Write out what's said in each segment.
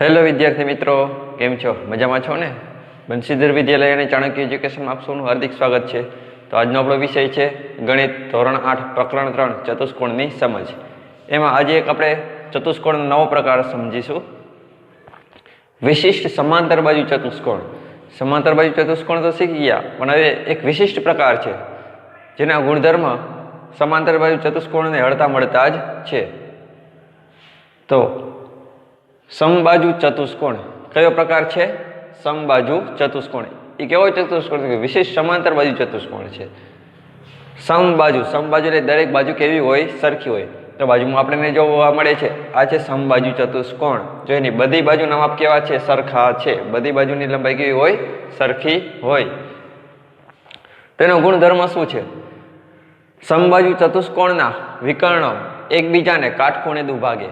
Hello વિદ્યાર્થી મિત્રો, કેમ છો? મજામાં છો ને? બંશીધર વિદ્યાલય અને ચાણક્ય એજ્યુકેશનમાં આપ હાર્દિક સ્વાગત છે. તો આજનો આપણો વિષય છે ગણિત ધોરણ આઠ, પ્રકરણ ત્રણ, ચતુષ્કોણની સમજ. એમાં આજે એક આપણે ચતુષ્કોણનો નવો પ્રકાર સમજીશું. વિશિષ્ટ સમાંતર બાજુ ચતુષ્કોણ. સમાંતર બાજુ ચતુષ્કોણ તો શીખી ગયા, પણ હવે એક વિશિષ્ટ પ્રકાર છે, જેના ગુણધર્મ સમાંતર બાજુ ચતુષ્કોણને હળતા મળતા જ છે. તો સમબાજુ ચતુષ્કોણ. કયો પ્રકાર છે? સમબાજુ ચતુષ્કોણ. એ કેવો ચતુષ્કોણ? છે વિશેષ સમાંતર બાજુ ચતુષ્કોણ છે. સમબાજુ. સમબાજુ એટલે દરેક બાજુ કેવી હોય? સરખી હોય. તો બાજુમાં આપણને જોવા મળે છે. આ છે સમબાજુ ચતુષ્કોણ. જો એની બધી બાજુના માપ કેવા છે? સરખા છે. બધી બાજુની લંબાઈ કેવી હોય? સરખી હોય. તેનો ગુણધર્મ શું છે? સમબાજુ ચતુષ્કોણના વિકર્ણ એકબીજાને કાટખૂણે દુભાગે.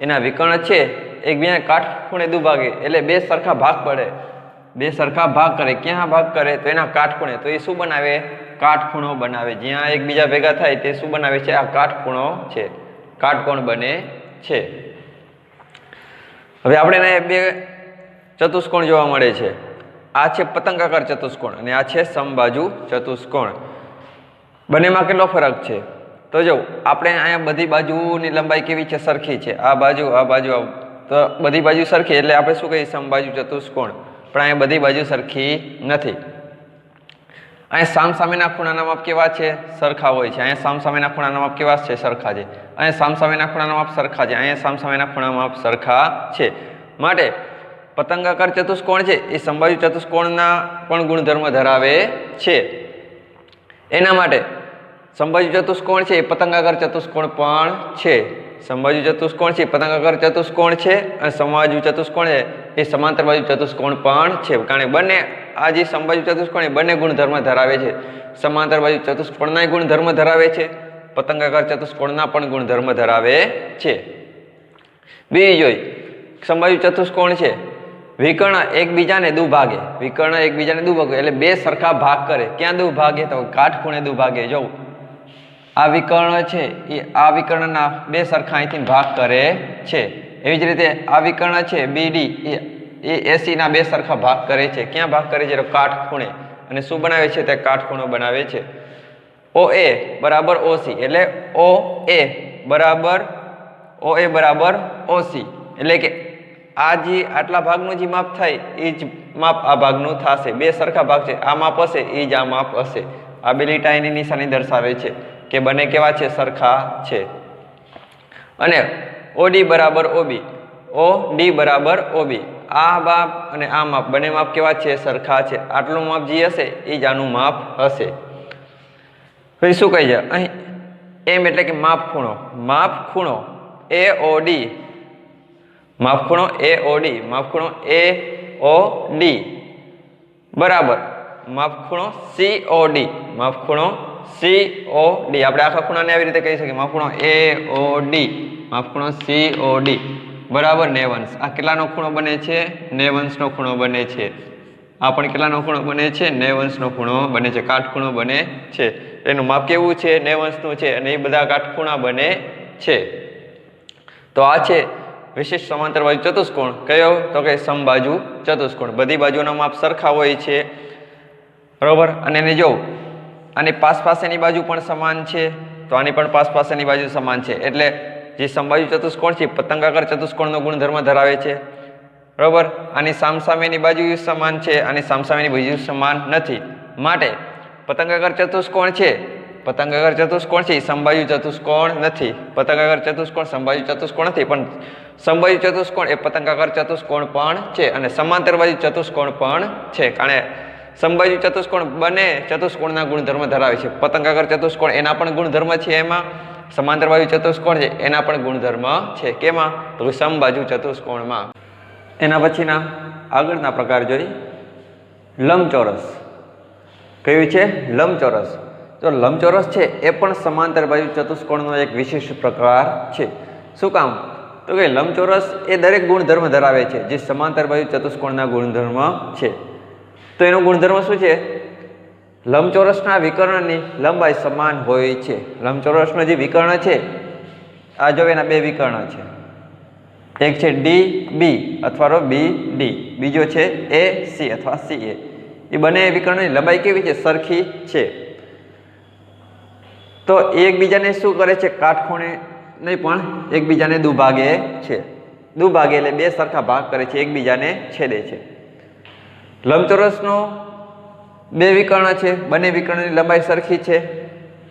એના વિકર્ણ છે એકબીજાને કાટખૂણે દુભાગે એટલે બે સરખા ભાગ પડે. બે સરખા ભાગ કરે, ક્યાં ભાગ કરે? તો એના કાટખૂણે તો એ શું બનાવે? કાટખૂણો બનાવે. જ્યાં એકબીજા ભેગા થાય તે શું બનાવે છે? આ કાટખૂણો છે. કાટકોણ બને છે? હવે આપણે બે ચતુષ્કોણ જોવા મળે છે. આ છે પતંગાકાર ચતુષ્કોણ અને આ છે સમબાજુ ચતુષ્કોણ. બંનેમાં કેટલો ફરક છે? તો જો, આપણે અહીંયા બધી બાજુની લંબાઈ કેવી છે? સરખી છે. આ બાજુ આ બાજુ તો બધી બાજુ સરખી, એટલે આપણે શું કહીએ, સમબાજુ ચતુષ્કોણ. પણ અહીંયા બધી બાજુ સરખી નથી. અહીંયા સામ સામેના ખૂણાના માપ કેવા છે? સરખા હોય છે. અહીંયા સામ સામેના ખૂણાના માપ કેવા છે? સરખા છે. અહીંયા સામ સામેના ખૂણાના માપ સરખા છે. અહીંયા સામ સામેના ખૂણાના માપ સરખા છે. માટે પતંગાકાર ચતુષ્કોણ છે, એ સંભાજુ ચતુષ્કોણના પણ ગુણધર્મ ધરાવે છે. એના માટે સંભાજુ ચતુષ્કોણ છે, એ પતંગાકાર ચતુષ્કોણ પણ છે. સમબાજુ ચતુષ્કોણ છે પતંગાકાર ચતુષ્કોણ છે અને સમબાજુ ચતુષ્કોણ છે. એ સમાંતર બાજુ ચતુષ્કોણ પણ છે, કારણ કે બંને, આ જે સમબાજુ ચતુષ્કોણ એ બંને ગુણધર્મ ધરાવે છે. સમાંતર બાજુ ચતુષ્કોણના ગુણધર્મ ધરાવે છે પતંગાકાર ચતુષ્કોણના પણ ગુણધર્મ ધરાવે છે. બીજી જોઈ સમબાજુ ચતુષ્કોણ છે, વિકર્ણ એકબીજાને દુભાગે. વિકર્ણ એકબીજાને દુભાગે, એટલે બે સરખા ભાગ કરે. ક્યાં દુભાગે? તો કાટખૂણે દુભાગે. જો આ વિકર્ણ છે, એ આ વિકર્ણના બે સરખા અહીંથી ભાગ કરે છે. એવી જ રીતે આ વિકર્ણ છે બીડી એ એ એસીના બે સરખા ભાગ કરે છે. ક્યાં ભાગ કરે છે? કાટખૂણે. અને શું બનાવે છે? તે કાટખૂણો બનાવે છે. ઓ એ બરાબર ઓસી એટલે ઓ એ બરાબર ઓ એ બરાબર ઓસી એટલે કે આ જે આટલા ભાગનું જે માપ થાય, એ જ માપ આ ભાગનું થશે. બે સરખા ભાગ છે. આ માપ હશે, એ જ આ માપ હશે. આ બે લીટા એની નિશાની દર્શાવે છે. કે બંને કેવા છે? સરખા છે. અને ઓડી બરાબર ઓબી. ઓ ડી બરાબર ઓબી. આ માપ અને આ માપ, બંને માપ કેવા છે? સરખા છે. આટલું માપ જે હશે, એ જ આનું માપ હશે. પછી શું કહી જાય? અહીં એમ એટલે કે માપ ખૂણો. માપ ખૂણો એ ઓ ડી માપ ખૂણો એ ઓ ડી માપ ખૂણો એ ઓ ડી બરાબર. માપ ખૂણો સી ઓ ડી માપ ખૂણો સી ઓ ડી આપણે આખા ખૂણાને આવી રીતે કહી શકીએ. માપ ખૂણો એ ઓ ડી માપ ખૂણો સી ઓ ડી બરાબર નેવંશ આ કેટલાનો ખૂણો બને છે? નેવન્સનો ખૂણો બને છે. આ પણ કેટલાનો ખૂણો બને છે? નેવન્સનો ખૂણો બને છે. કાટખૂણો બને છે. એનું માપ કેવું છે? નેવંશનું છે. અને એ બધા કાટખૂણા બને છે. તો આ છે વિશિષ્ટ સમાંતર બાજુ ચતુષ્કોણ. કયો? તો કે સમબાજુ ચતુષ્કોણ. બધી બાજુના માપ સરખા હોય છે. બરાબર? અને એને જો આની પાસ પાસેની બાજુ પણ સમાન છે, તો આની પણ પાસ પાસેની બાજુ સમાન છે. એટલે જે સમબાજુ ચતુષ્કોણ છે પતંગાકાર ચતુષ્કોણનો ગુણધર્મ ધરાવે છે. બરાબર? આની સામસામેની બાજુ સમાન છે, આની સામસામેની બાજુ સમાન નથી. માટે પતંગાકાર ચતુષ્કોણ છે, પતંગાકાર ચતુષ્કોણ છે, એ ચતુષ્કોણ નથી. પતંગાકાર ચતુષ્કોણ સમબાજુ ચતુષ્કોણ નથી, પણ સમબાજુ ચતુષ્કોણ એ પતંગાકાર ચતુષ્કોણ પણ છે અને સમાંતર બાજુ ચતુષ્કોણ પણ છે. કારણ સમબાજુ ચતુષ્કોણ બંને, ચતુષ્કોણના ગુણધર્મ ધરાવે છે. પતંગાગર ચતુષ્કોણ, એના પણ ગુણધર્મ છે એમાં. સમાંતર બાજુ ચતુષ્કોણ છે, એના પણ ગુણધર્મ છે. કેમાં? તો કે સમબાજુ ચતુષ્કોણમાં. એના પછીના આગળના પ્રકાર જોઈ. લંબચોરસ. કયું છે? લંબચોરસ. તો લંબચોરસ છે, એ પણ સમાંતર બાજુ ચતુષ્કોણનો એક વિશેષ પ્રકાર છે. શું કામ? તો કે લંબચોરસ એ દરેક ગુણધર્મ ધરાવે છે, જે સમાંતર બાજુ ચતુષ્કોણના ગુણધર્મ છે. તો એનો ગુણધર્મ શું છે? લંબચોરસના વિકર્ણની લંબાઈ સમાન હોય છે. લંબચોરસનો જે વિકર્ણ છે, આ જો એના બે વિકર્ણ છે. એક છે ડી બી અથવા બી ડી બીજો છે એ સી અથવા સી એ એ બંને વિકર્ણની લંબાઈ કેવી છે? સરખી છે. તો એકબીજાને શું કરે છે? કાટખૂણે નહીં, પણ એકબીજાને દુભાગે છે. દુભાગે એટલે બે સરખા ભાગ કરે છે. એકબીજાને છેદે છે. લંબચોરસનો બે વિકર્ણ છે, બંને વિકર્ણની લંબાઈ સરખી છે.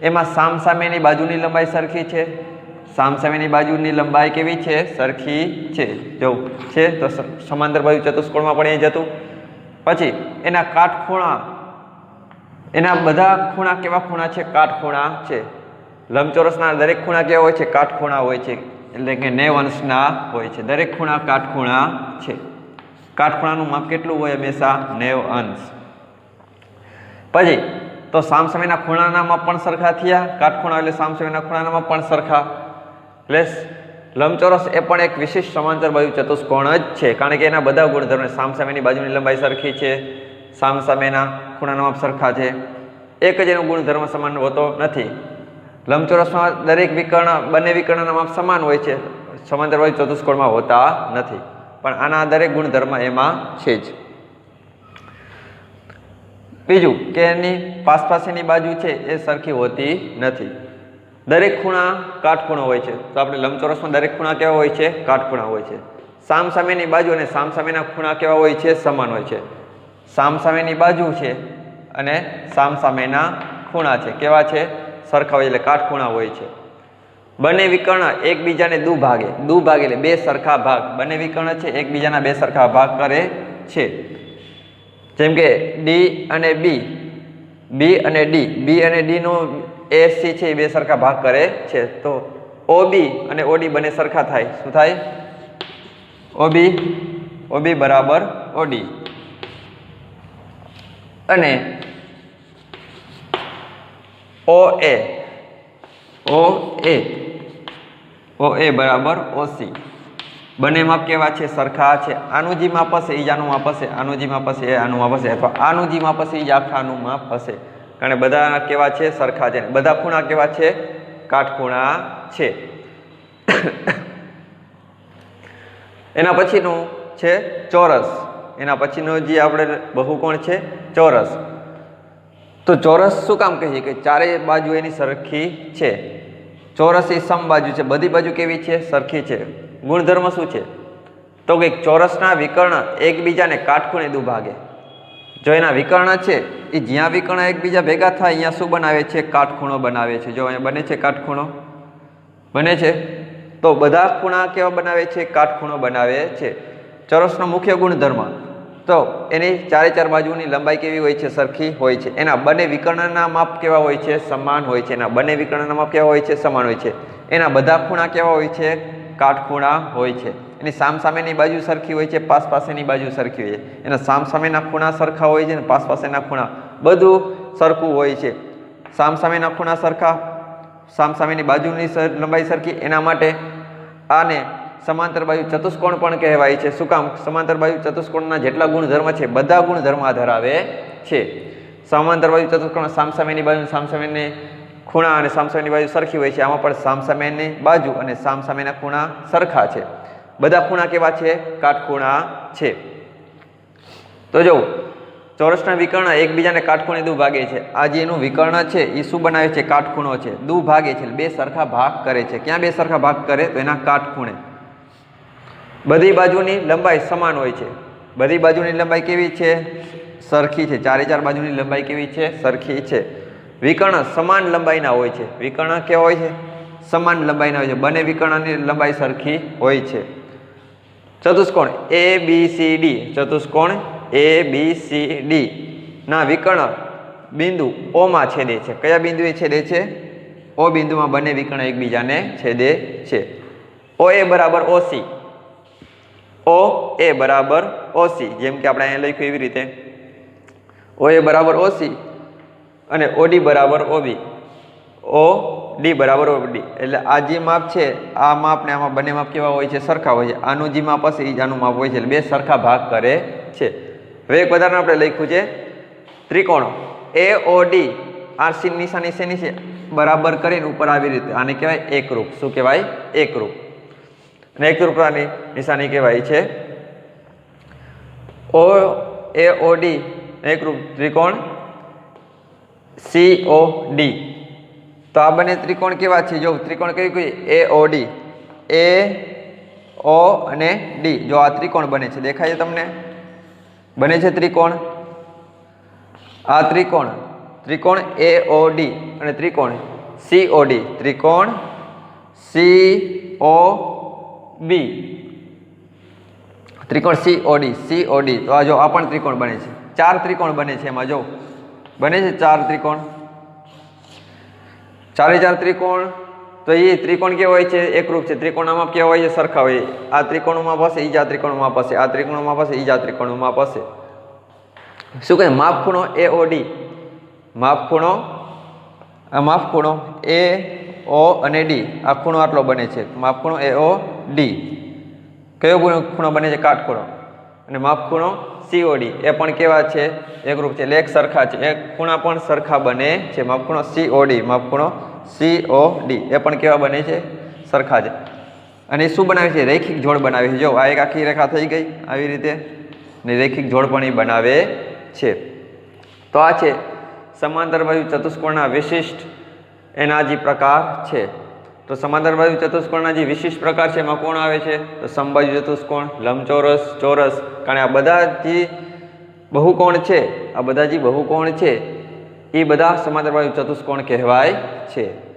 એમાં સામસામેની બાજુની લંબાઈ સરખી છે. સામસામેની બાજુની લંબાઈ કેવી છે? સરખી છે. જો છે તો સમાંતર બાજુ ચતુષ્કોણમાં પણ એ જતું પછી એના કાટખૂણા, એના બધા ખૂણા કેવા ખૂણા છે? કાટખૂણા છે. લંબચોરસના દરેક ખૂણા કેવા હોય છે? કાટખૂણા હોય છે. એટલે કે નેવ અંશના હોય છે. દરેક ખૂણા કાટખૂણા છે. કાટખૂણાનું માપ કેટલું હોય હંમેશા? નેવ અંશ. પછી, તો સામસામેના ખૂણાના માપ પણ સરખા થયા. કાટખૂણા એટલે સામસામેના ખૂણાના પણ સરખા. એટલે લંબચોરસ એ પણ એક વિશિષ્ટ સમાંતર બાજુ ચતુષ્કોણ જ છે. કારણ કે એના બધા ગુણધર્મો સામસામેની બાજુની લંબાઈ સરખી છે. સામસામેના ખૂણાના માપ સરખા છે. એક જ એનો ગુણધર્મ સમાન હોતો નથી. લંબચોરસમાં દરેક વિકર્ણ, બંને વિકર્ણના માપ સમાન હોય છે. સમાંતર બાજુ ચતુષ્કોણમાં હોતા નથી. પણ આના દરેક ગુણધર્મ એમાં છે જ. બીજું કે એની પાસપાસેની બાજુ છે એ સરખી હોતી નથી. દરેક ખૂણા કાટખૂણો હોય છે. તો આપણે લંબચોરસમાં દરેક ખૂણા કેવા હોય છે? કાટખૂણા હોય છે. સામસામેની બાજુ અને સામસામેના ખૂણા કેવા હોય છે? સમાન હોય છે. સામસામેની બાજુ છે અને સામસામેના ખૂણા છે. કેવા છે? સરખા હોય એટલે કાટખૂણા હોય છે. બંને વિકર્ણ એકબીજાને દુ ભાગે. દુ ભાગે એટલે બે સરખા ભાગ. બંને વિકર્ણ છે, એકબીજાના બે સરખા ભાગ કરે છે. જેમ કે ડી અને બી બી અને ડી બી અને ડીનો એ સી છે, એ બે સરખા ભાગ કરે છે. તો ઓ બી અને ઓડી બંને સરખા થાય. શું થાય? ઓબી ઓબી બરાબર ઓડી અને ઓ એ ઓ એ ઓ એ બરાબર ઓસી બંને માપ કેવા છે? સરખા છે. આનું જે માપ હશે એ આનું માપ હશે. આનું જે માપ હશે, એ આનું માપ હશે. અથવા આનું જે માપ હશે આખાનું માપ હશે. કારણ કે બધા કેવા છે? સરખા છે. બધા ખૂણા કેવા છે? કાટખૂણા છે. એના પછીનું છે ચોરસ. એના પછીનો જે આપણે બહુકોણ છે, ચોરસ. તો ચોરસ શું કામ કહીએ? કે ચારે બાજુ એની સરખી છે. ચોરસ એ સમબાજુ છે. બધી બાજુ કેવી છે? સરખી છે. ગુણધર્મ શું છે? તો કે ચોરસના વિકર્ણ એકબીજાને કાટખૂણે દુભાગે. જો એના વિકર્ણ છે, એ જ્યાં વિકર્ણ એકબીજા ભેગા થાય, અહીંયા શું બનાવે છે? કાટખૂણો બનાવે છે. જો અહીંયા બને છે કાટખૂણો? બને છે? તો બધા ખૂણા કેવા બનાવે છે? કાટખૂણો બનાવે છે. ચોરસનો મુખ્ય ગુણધર્મ તો એની ચારે ચાર બાજુની લંબાઈ કેવી હોય છે? સરખી હોય છે. એના બંને વિકર્ણના માપ કેવા હોય છે? સમાન હોય છે. એના બંને વિકર્ણના માપ કેવા હોય છે? સમાન હોય છે. એના બધા ખૂણા કેવા હોય છે? કાટખૂણા હોય છે. એની સામસામેની બાજુ સરખી હોય છે, પાસ પાસેની બાજુ સરખી હોય છે. એના સામસામેના ખૂણા સરખા હોય છે અને પાસ પાસેના ખૂણા બધું સરખું હોય છે. સામસામેના ખૂણા સરખા સામસામેની બાજુની લંબાઈ સરખી. એના માટે આને સમાંતર બાજુ ચતુષ્કોણ પણ કહેવાય છે. શું કામ? સમાંતર બાજુ ચતુષ્કોણના જેટલા ગુણધર્મ છે, બધા ગુણધર્મ ધરાવે છે. સમાંતર બાજુ ચતુષ્કોણ સામસામેની બાજુ સામસામેની ખૂણા અને સામસામેની બાજુ સરખી હોય છે. આમાં પણ સામસામેની બાજુ અને સામસામેના ખૂણા સરખા છે. બધા ખૂણા કેવા છે? કાટખૂણા છે. તો જો ચોરસના વિકર્ણ એકબીજાને કાટખૂણે દુ ભાગે છે. આ જે એનું વિકર્ણ છે, એ શું બનાવે છે? કાટખૂણો છે. દુ ભાગે છે. બે સરખા ભાગ કરે છે. ક્યાં બે સરખા ભાગ કરે? તો એના કાટખૂણે. બધી બાજુની લંબાઈ સમાન હોય છે. બધી બાજુની લંબાઈ કેવી છે? સરખી છે. ચારે ચાર બાજુની લંબાઈ કેવી છે? સરખી છે. વિકર્ણ સમાન લંબાઈના હોય છે. વિકર્ણ કેવા હોય છે? સમાન લંબાઈના હોય છે. બંને વિકર્ણની લંબાઈ સરખી હોય છે. ચતુષ્કોણ એ બી સી ડી ચતુષ્કોણ એ બી સી ડી ના વિકર્ણ બિંદુ ઓમાં છેદે છે. કયા બિંદુએ છેદે છે? ઓ બિંદુમાં બંને વિકર્ણ એકબીજાને છેદે છે. ઓ એ બરાબર ઓસી ઓ એ બરાબર ઓસી. જેમ કે આપણે અહીંયા લખ્યું એવી રીતે. ઓ એ બરાબર ઓસી અને ઓડી બરાબર ઓબી. ઓ ડી બરાબર ઓડી એટલે આ જે માપ છે, આ માપ ને આમાં બંને માપ કેવા હોય છે? સરખા હોય છે. આનું જે માપ હશે એ જ આનું માપ હોય છે. એટલે બે સરખા ભાગ કરે છે. હવે એક વધારે આપણે લખ્યું છે. ત્રિકોણ. એ, ઓ, ડી. આરસી નિશાની શેની છે? બરાબર કરીને ઉપર આવી રીતે. આને કહેવાય એકરૂપ શું કહેવાય? એકરૂપ અને એકરૂપતાની નિશાની કહેવાય છે. ઓ, એ, ઓ, ડી એકરૂપ ત્રિકોણ. C, O, D. તો આ બંને ત્રિકોણ કેવા છે? જો ત્રિકોણ કઈ કઈ? એ, ઓ, ડી. એ, ઓ અને ડી. જો આ ત્રિકોણ બને છે, દેખાય છે તમને? બને છે ત્રિકોણ? આ ત્રિકોણ. ત્રિકોણ એ, ઓ, ડી અને ત્રિકોણ સી, ઓ, ડી. ત્રિકોણ સી, ઓ બી. ત્રિકોણ સી ઓડી સી ઓડી તો આ જો આ પણ ત્રિકોણ બને છે. ચાર ત્રિકોણ બને છે એમાં જો. બને છે ચાર ત્રિકોણ. ચારે ચાર ત્રિકોણ. તો એ ત્રિકોણ કેવા હોય છે? એકરૂપ છે. ત્રિકોણમાં કેવા હોય છે? સરખા હોય. આ ત્રિકોણમાં પાસે ઈજા ત્રિકોણમાં પાસે આ ત્રિકોણમાં પાસે ઈજા ત્રિકોણમાં પાસે શું કહે? માપ ખૂણો એ, ઓ, ડી. માપ ખૂણો, આ માપ ખૂણો એ, ઓ અને ડી. આ ખૂણો આટલો બને છે. માપ ખૂણો એ, ઓ ડી કયો ખૂણો બને છે? કાટખૂણો. અને માપ ખૂણો સીઓડી એ પણ કેવા છે? એકરૂપ છે. એટલે એક સરખા છે. એક ખૂણા પણ સરખા બને છે. માપ ખૂણો સીઓડી માપ ખૂણો સીઓડી એ પણ કેવા બને છે? સરખા છે. અને શું બનાવે છે? રૈખિક જોડ બનાવે છે. જો, આ એક આખી રેખા થઈ ગઈ આવી રીતે. ને રૈખિક જોડ પણ એ બનાવે છે. તો આ છે. સમાંતર બાજુ ચતુષ્કોણના વિશિષ્ટ એના જે પ્રકાર છે. તો સમાંતર બાજુ ચતુષ્કોણના જે વિશિષ્ટ પ્રકાર છે, એમાં કોણ આવે છે? તો સમબાજુ ચતુષ્કોણ, લંબચોરસ, ચોરસ. કારણ આ બધા જે બહુકોણ છે, આ બધા જે બહુકોણ છે. એ બધા સમાંતર ચતુષ્કોણ કહેવાય છે.